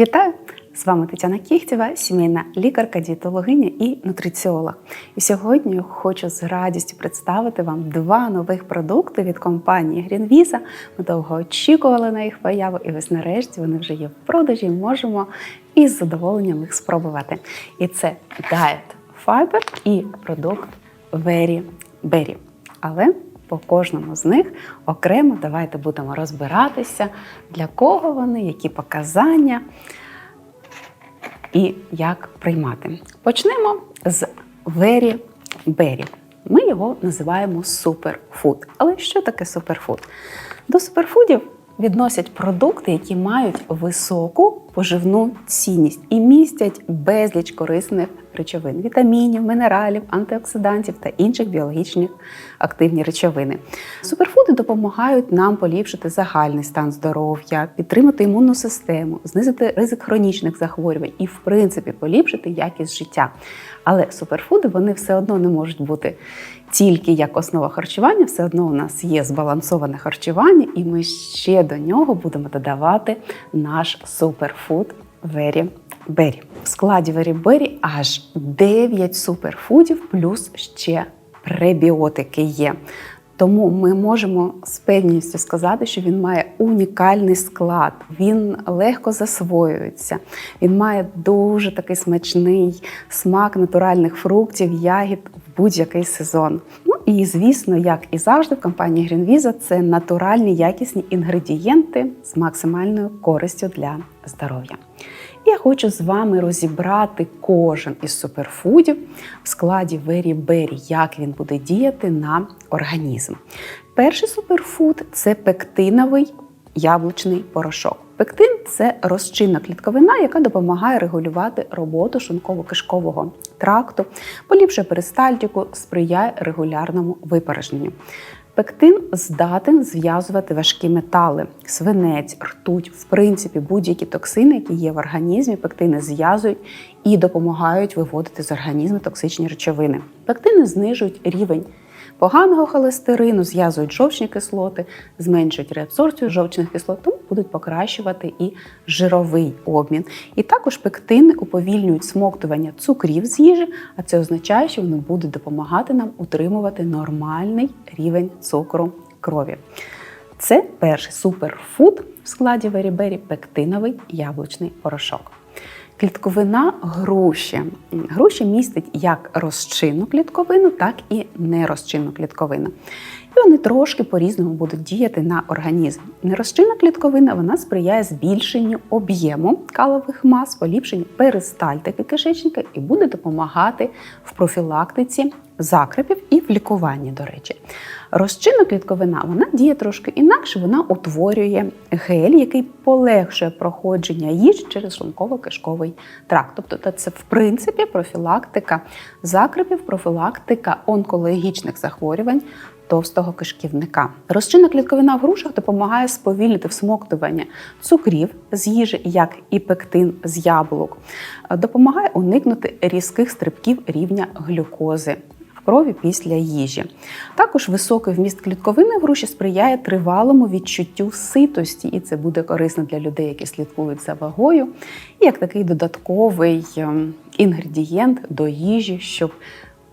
Вітаю! З вами Тетяна Кіхтєва, сімейна лікарка, дієтологиня і нутриціолог. І сьогодні хочу з радістю представити вам два нових продукти від компанії Greenvisa. Ми довго очікували на їх появу, і ось нарешті вони вже є в продажі. Можемо із задоволенням їх спробувати. І це Diet Fiber і продукт Very Berry. Але по кожному з них окремо давайте будемо розбиратися, для кого вони, які показання і як приймати. Почнемо з Very Berry. Ми його називаємо суперфуд. Але що таке суперфуд? До суперфудів відносять продукти, які мають високу поживну цінність і містять безліч корисних речовин, вітамінів, мінералів, антиоксидантів та інших біологічних активні речовини. Суперфуди допомагають нам поліпшити загальний стан здоров'я, підтримати імунну систему, знизити ризик хронічних захворювань і, в принципі, поліпшити якість життя. Але суперфуди вони все одно не можуть бути тільки як основа харчування, все одно у нас є збалансоване харчування, і ми ще до нього будемо додавати наш суперфуд Very Berry. В складі Berry аж 9 суперфудів, плюс ще пребіотики є. Тому ми можемо з певністю сказати, що він має унікальний склад, він легко засвоюється, він має дуже такий смачний смак натуральних фруктів, ягід в будь-який сезон. Ну і звісно, як і завжди, в компанії Greenvisa це натуральні якісні інгредієнти з максимальною користю для здоров'я. Я хочу з вами розібрати кожен із суперфудів в складі Berry, як він буде діяти на організм. Перший суперфуд це пектиновий яблучний порошок. Пектин це розчинна клітковина, яка допомагає регулювати роботу шлунково-кишкового тракту, поліпшує перистальтику, сприяє регулярному випорожненню. Пектин здатен зв'язувати важкі метали, свинець, ртуть, в принципі, будь-які токсини, які є в організмі, пектини зв'язують і допомагають виводити з організму токсичні речовини. Пектини знижують рівень поганого холестерину, зв'язують жовчні кислоти, зменшують реабсорбцію жовчних кислот, тому будуть покращувати і жировий обмін. І також пектини уповільнюють смоктування цукрів з їжі, а це означає, що вони будуть допомагати нам утримувати нормальний рівень цукру крові. Це перший суперфуд в складі Верібері пектиновий яблучний порошок. Клітковина груші. Груші містить як розчинну клітковину, так і нерозчинну клітковину. І вони трошки по-різному будуть діяти на організм. Нерозчинна клітковина вона сприяє збільшенню об'єму калових мас, поліпшенню перистальтики кишечника і буде допомагати в профілактиці закрепів і в лікуванні, до речі. Розчинна клітковина вона діє трошки інакше, вона утворює гель, який полегшує проходження їжі через шлунково-кишковий тракт. Тобто це, в принципі, профілактика закрепів, профілактика онкологічних захворювань. Товстого кишківника. Розчинна клітковина в грушах допомагає сповільнити всмоктування цукрів з їжі, як і пектин з яблук, допомагає уникнути різких стрибків рівня глюкози крові після їжі. Також високий вміст клітковини в груші сприяє тривалому відчуттю ситості, і це буде корисно для людей, які слідкують за вагою, і як такий додатковий ем, інгредієнт до їжі, щоб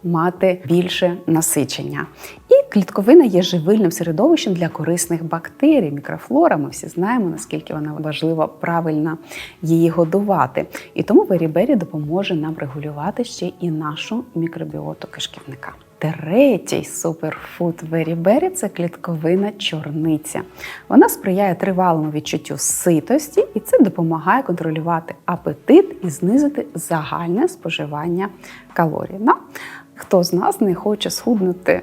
мати більше насичення. І клітковина є живильним середовищем для корисних бактерій, мікрофлора. Ми всі знаємо, наскільки вона важливо правильно її годувати. І тому Верібері допоможе нам регулювати ще і нашу мікробіоту кишківника. Третій суперфуд Верібері це клітковина чорниця. Вона сприяє тривалому відчуттю ситості, і це допомагає контролювати апетит і знизити загальне споживання калорій. Ну, Хто з нас не хоче схуднути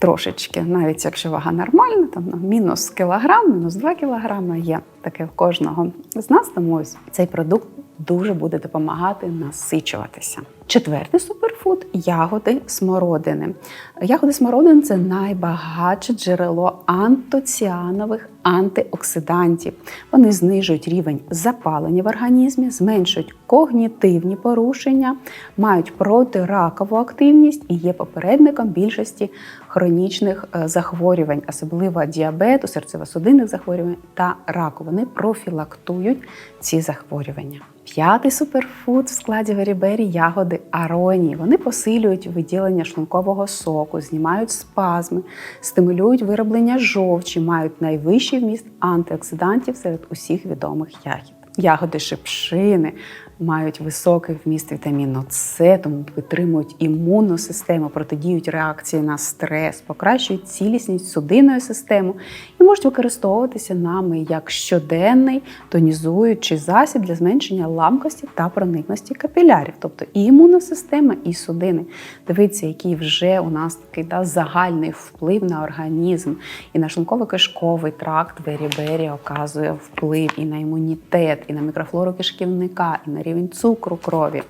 трошечки, навіть якщо вага нормальна, там ну, мінус кілограм, мінус 2 кілограми є таке в кожного з нас. Тому ось цей продукт дуже буде допомагати насичуватися. Четвертий суперфуд ягоди смородини. Ягоди смородини це найбагатше джерело антоціанових антиоксидантів. Вони знижують рівень запалення в організмі, зменшують когнітивні порушення, мають протиракову активність і є попередником більшості хронічних е, захворювань, особливо діабету, серцево-судинних захворювань та раку. Вони профілактують ці захворювання. П'ятий суперфуд в складі верібері ягоди аронії. Вони посилюють виділення шлункового соку, знімають спазми, стимулюють вироблення жовчі, мають найвищий вміст антиоксидантів серед усіх відомих ягід. Ягоди шипшини мають високий вміст вітаміну С, тому підтримують імунну систему, протидіють реакції на стрес, покращують цілісність судинної системи і можуть використовуватися нами як щоденний тонізуючий засіб для зменшення ламкості та проникності капілярів, тобто і імунна система, і судини. Дивіться, який вже у нас такий да, загальний вплив на організм і на шлунково-кишковий тракт Берібері оказує вплив і на імунітет, і на мікрофлору кишківника, і на рівень цукру крові,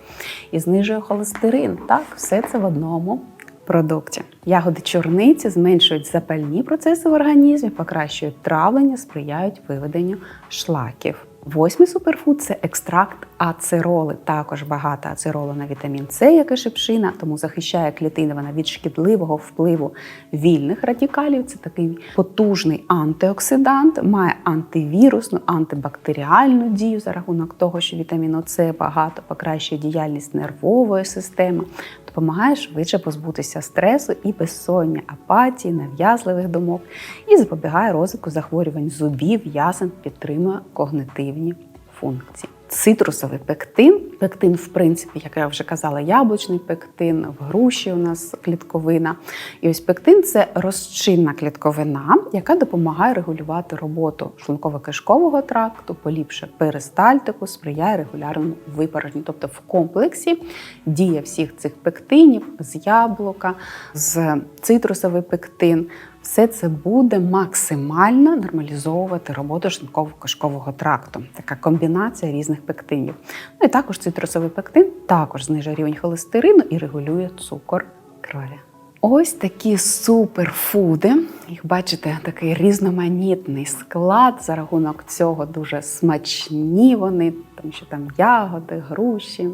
і знижує холестерин. Так, все це в одному. Продукті ягоди чорниці зменшують запальні процеси в організмі, покращують травлення, сприяють виведенню шлаків. Восьмий суперфуд це екстракт ацероли. Також багато ацеролу на вітамін С, як і шипшина, тому захищає клітини вона від шкідливого впливу вільних радикалів. Це такий потужний антиоксидант, має антивірусну, антибактеріальну дію за рахунок того, що вітаміну С багато покращує діяльність нервової системи, допомагає швидше позбутися стресу і безсоння, апатії, нав'язливих думок і запобігає розвитку захворювань зубів, ясен, підтримує когнитивні функції. Цитрусовий пектин. Пектин, в принципі, як я вже казала, яблучний пектин, в груші у нас клітковина. І ось пектин це розчинна клітковина, яка допомагає регулювати роботу шлунково-кишкового тракту, поліпшує перистальтику, сприяє регулярному випорожненню. Тобто в комплексі дія всіх цих пектинів з яблука, з цитрусовий пектин. Все це буде максимально нормалізовувати роботу шлунково-кишкового тракту. Така комбінація різних пектинів. Ну і також цитрусовий пектин також знижує рівень холестерину і регулює цукор крові. Ось такі суперфуди. Їх бачите, такий різноманітний склад. За рахунок цього дуже смачні вони, тому що там ягоди, груші,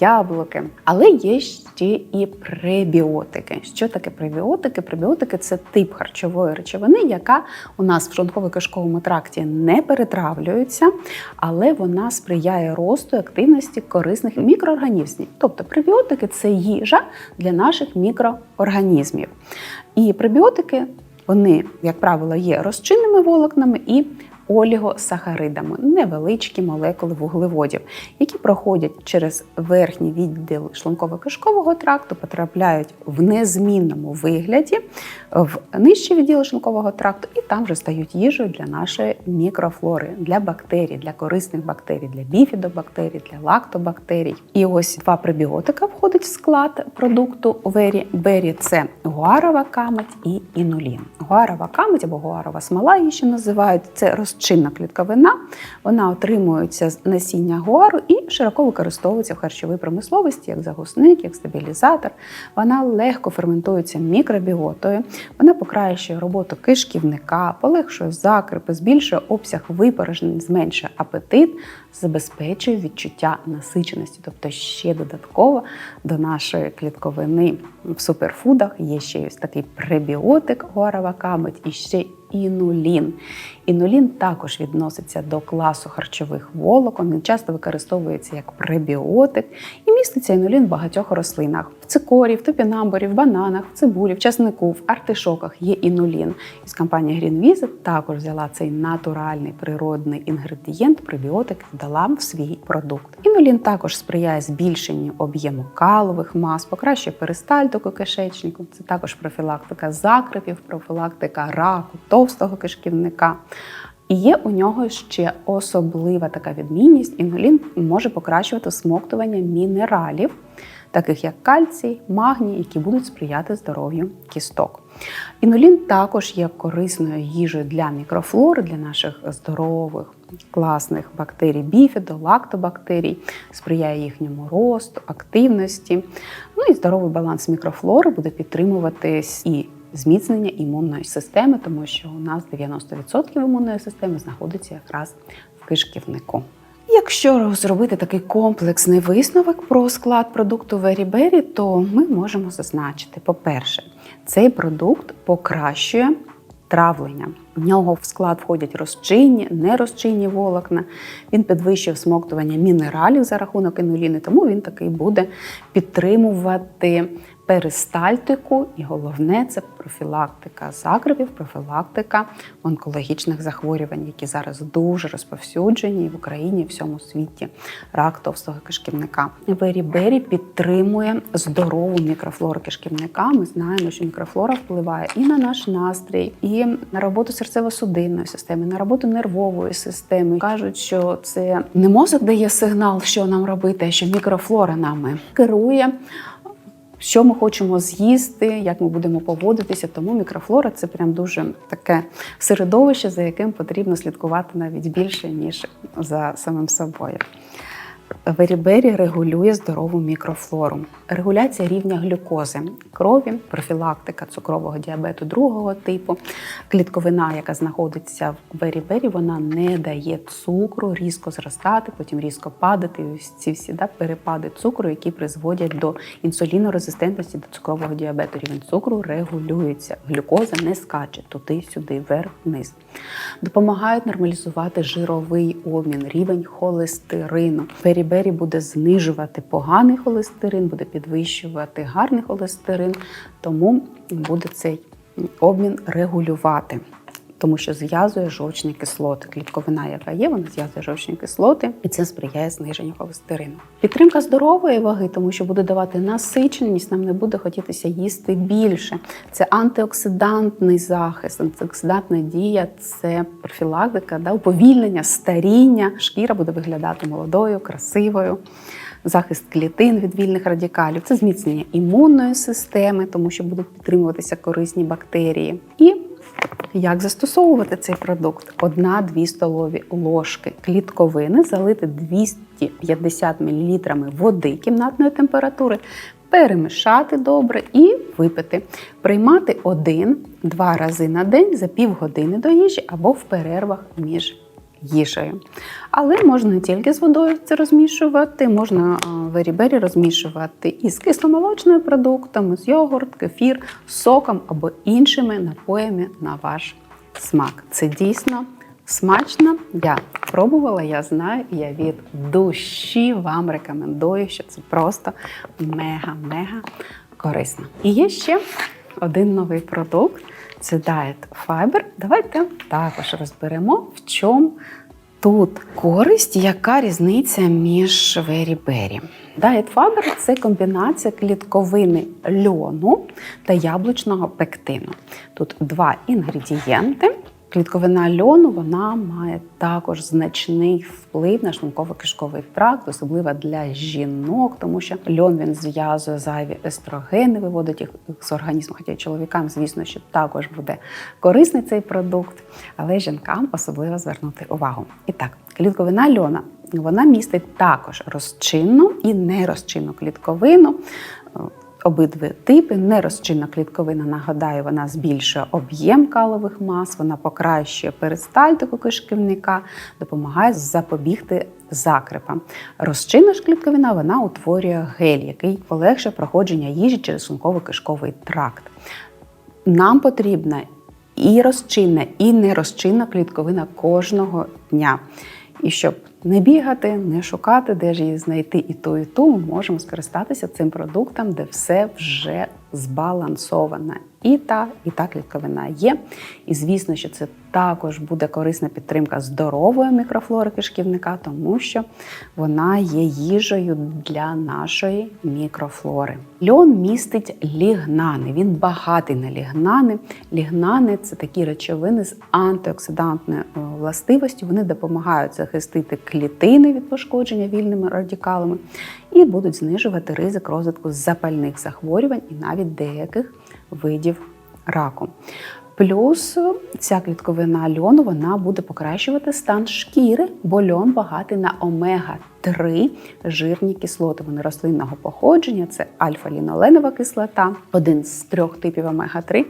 яблуки. Але є ще і пребіотики. Що таке пребіотики? Пребіотики це тип харчової речовини, яка у нас в шлунково-кишковому тракті не перетравлюється, але вона сприяє росту активності корисних мікроорганізмів. Тобто пребіотики це їжа для наших мікроорганізмів. І пребіотики, вони, як правило, є розчинними волокнами і олігосахаридами, невеличкі молекули вуглеводів, які проходять через верхній відділ шлунково-кишкового тракту, потрапляють в незмінному вигляді в нижчі відділи шлункового тракту, і там вже стають їжею для нашої мікрофлори, для бактерій, для корисних бактерій, для біфідобактерій, для лактобактерій. І ось два пребіотика входить в склад продукту Вері. Бері це гуарова камедь і інулін. Гуарова камедь або гуарова смола її ще називають. Це розчинна клітковина. Вона отримується з насіння гуару і широко використовується в харчовій промисловості як загусник, як стабілізатор. Вона легко ферментується мікробіотою. Вона покращує роботу кишківника, полегшує закрипи, збільшує обсяг випорожнень, зменшує апетит, забезпечує відчуття насиченості. Тобто ще додатково до нашої клітковини в суперфудах є ще ось такий пребіотик горова камедь і ще інулін. Інулін також відноситься до класу харчових волокон. Він часто використовується як пребіотик і міститься інулін в багатьох рослинах. В цикорі, в топінамбурі, в бананах, в цибулі, в часнику, в артишоках є інулін. Із компанія Green Visit також взяла цей натуральний природний інгредієнт, пребіотик дала в свій продукт. Інулін також сприяє збільшенню об'єму калових мас, покращує перистальтику кишечнику. Це також профілактика закрипів, профілактика раку, товстого кишківника. І є у нього ще особлива така відмінність. Інулін може покращувати смоктування мінералів, таких як кальцій, магній, які будуть сприяти здоров'ю кісток. Інулін також є корисною їжею для мікрофлори, для наших здорових класних бактерій біфідо, лактобактерій, сприяє їхньому росту, активності. Ну і здоровий баланс мікрофлори буде підтримуватись і зміцнення імунної системи, тому що у нас 90% імунної системи знаходиться якраз в кишківнику. Якщо зробити такий комплексний висновок про склад продукту Berry, то ми можемо зазначити: по-перше, цей продукт покращує травлення. В нього в склад входять розчинні, нерозчинні волокна. Він підвищує всмоктування мінералів за рахунок інуліни, тому він такий буде підтримувати перистальтику, і головне це профілактика закривів, профілактика онкологічних захворювань, які зараз дуже розповсюджені в Україні і всьому світі. Рак товстого кишківника. Берібері підтримує здорову мікрофлору кишківника. Ми знаємо, що мікрофлора впливає і на наш настрій, і на роботу серцево-судинної системи, на роботу нервової системи. Кажуть, що це не мозок дає сигнал, що нам робити, а що мікрофлора нами керує що ми хочемо з'їсти, як ми будемо поводитися. Тому мікрофлора це прям дуже таке середовище, за яким потрібно слідкувати навіть більше, ніж за самим собою. Верібері регулює здорову мікрофлору, регуляція рівня глюкози, крові, профілактика цукрового діабету другого типу. Клітковина, яка знаходиться в берібері, вона не дає цукру різко зростати, потім різко падати. Ці всі да, перепади цукру, які призводять до інсулінорезистентності до цукрового діабету. Рівень цукру регулюється, глюкоза не скаче туди-сюди, вверх-вниз. Допомагають нормалізувати жировий обмін, рівень холестерину. Берібері буде знижувати поганий холестерин, буде підвищувати гарний холестерин, тому буде цей обмін регулювати. Тому що зв'язує жовчні кислоти. Клітковина, яка є, вона зв'язує жовчні кислоти, і це сприяє зниженню холестерину. Підтримка здорової ваги, тому що буде давати насиченість, нам не буде хотітися їсти більше. Це антиоксидантний захист, антиоксидантна дія, це профілактика, да, уповільнення, старіння. Шкіра буде виглядати молодою, красивою захист клітин від вільних радикалів, це зміцнення імунної системи, тому що будуть підтримуватися корисні бактерії. І як застосовувати цей продукт? Одна-дві столові ложки клітковини залити 250 мл води кімнатної температури, перемішати добре і випити. Приймати один-два рази на день за півгодини до їжі або в перервах між їжею. Але можна тільки з водою це розмішувати, можна верібері розмішувати і з кисломолочними продуктами, з йогурт, кефір, соком або іншими напоями на ваш смак. Це дійсно смачно. Я пробувала, я знаю, я від душі вам рекомендую, що це просто мега-мега корисно. І є ще один новий продукт. Це Diet Fiber. Давайте також розберемо, в чому тут користь, яка різниця між Very Diet Fiber – це комбінація клітковини льону та яблучного пектину. Тут два інгредієнти. Клітковина льону вона має також значний вплив на шлунково-кишковий тракт, особливо для жінок, тому що льон він зв'язує зайві естрогени, виводить їх з організму. Хоча чоловікам, звісно, що також буде корисний цей продукт, але жінкам особливо звернути увагу. І так, клітковина льона вона містить також розчинну і нерозчинну клітковину. Обидві типи нерозчинна клітковина, нагадаю, вона збільшує об'єм калових мас, вона покращує перистальтику кишківника, допомагає запобігти закрипам. Розчинна ж клітковина вона утворює гель, який полегшує проходження їжі через шлунково-кишковий тракт. Нам потрібна і розчинна, і нерозчинна клітковина кожного дня. І щоб не бігати, не шукати, де ж її знайти і ту, і ту, ми можемо скористатися цим продуктом, де все вже збалансоване. І та, і та клітковина є. І звісно, що це також буде корисна підтримка здорової мікрофлори кишківника, тому що вона є їжею для нашої мікрофлори. Льон містить лігнани, він багатий на лігнани. Лігнани це такі речовини з антиоксидантною е, властивостю. Вони допомагають захистити клітини від пошкодження вільними радикалами і будуть знижувати ризик розвитку запальних захворювань і навіть деяких видів раку. Плюс ця клітковина льону вона буде покращувати стан шкіри, бо льон багатий на омега-3 жирні кислоти. Вони рослинного походження, це альфа-ліноленова кислота, один з трьох типів омега-3.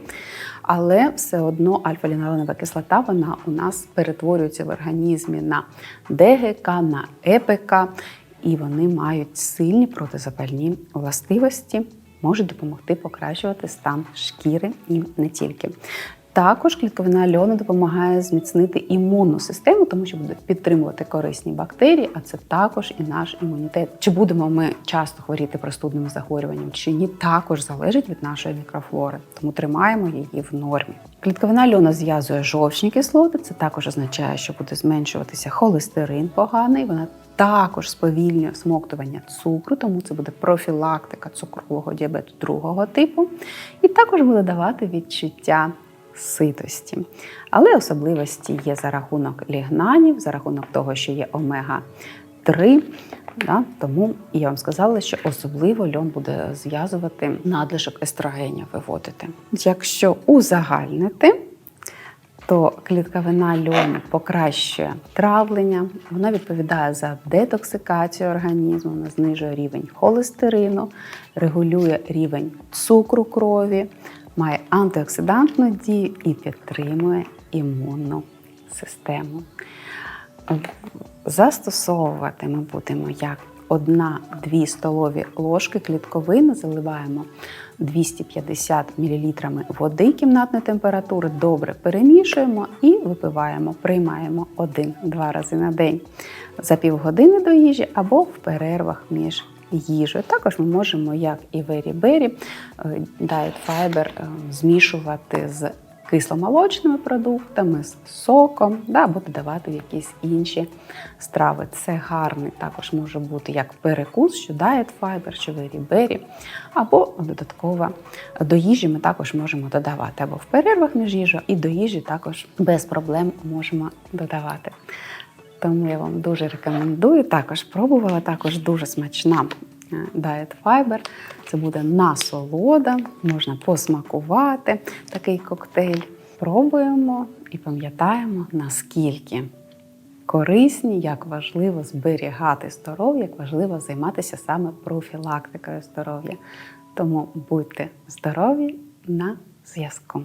Але все одно альфа-ліноленова кислота вона у нас перетворюється в організмі на ДГК, на ЕПК, і вони мають сильні протизапальні властивості можуть допомогти покращувати стан шкіри і не тільки. Також клітковина льону допомагає зміцнити імунну систему, тому що буде підтримувати корисні бактерії, а це також і наш імунітет. Чи будемо ми часто хворіти простудним захворюванням, чи ні, також залежить від нашої мікрофлори, тому тримаємо її в нормі. Клітковина льону зв'язує жовчні кислоти. Це також означає, що буде зменшуватися холестерин поганий. Вона також сповільнює всмоктування цукру, тому це буде профілактика цукрового діабету другого типу, і також буде давати відчуття ситості. Але особливості є за рахунок лігнанів, за рахунок того, що є омега-3. Да? Тому я вам сказала, що особливо льон буде зв'язувати надлишок естрогенів виводити. Якщо узагальнити, то клітковина льону покращує травлення, вона відповідає за детоксикацію організму, вона знижує рівень холестерину, регулює рівень цукру крові, має антиоксидантну дію і підтримує імунну систему. Застосовувати ми будемо як 1-2 столові ложки клітковини, заливаємо 250 мл води кімнатної температури, добре перемішуємо і випиваємо, приймаємо 1-2 рази на день за півгодини до їжі або в перервах між їжею. Також ми можемо, як і вері-бері, Diet Fiber е, змішувати з кисломолочними продуктами, з соком, да, або додавати в якісь інші страви. Це гарний також може бути як перекус, що Diet Fiber, що вері-бері, або додатково до їжі ми також можемо додавати або в перервах між їжею, і до їжі також без проблем можемо додавати. Тому я вам дуже рекомендую. Також пробувала, також дуже смачна е, Diet Fiber. Це буде насолода, можна посмакувати такий коктейль. Пробуємо і пам'ятаємо, наскільки корисні, як важливо зберігати здоров'я, як важливо займатися саме профілактикою здоров'я. Тому будьте здорові на зв'язку.